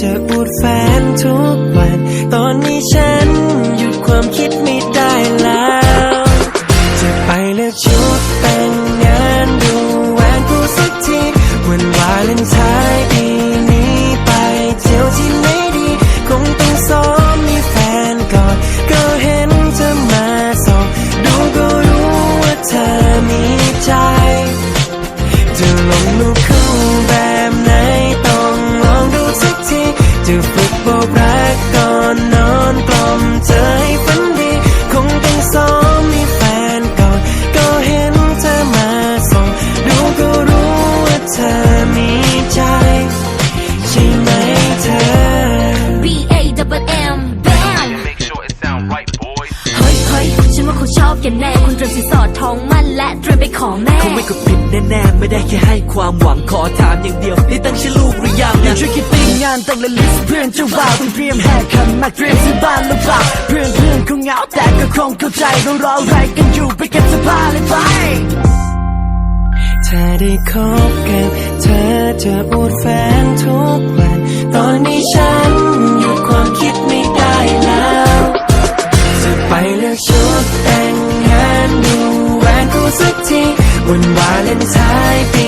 จะอวดแฟนทุกวัน สินสอดทองมั่นและเตรียมไปขอแม่คงไม่กดผิดแน่ๆไม่ได้แค่ให้ความหวังขอถามอย่างเดียวนี่ตั้งชื่อลูกหรือยังอย่าช่วยคิดติ้งงานตั้งและลิสต์เพื่อนเจ้าบ่าวต้องเตรียมแหกขันมาเตรียมซื้อบ้านหรือเปล่าเพื่อนเพื่อนๆคงเหงาแต่ก็คงเข้าใจเรารออะไรกันอยู่ไปเก็บเสื้อผ้าเลยไปถ้าได้คบกับเธอจะอวดแฟนทุกวันตอนนี้ฉัน วันว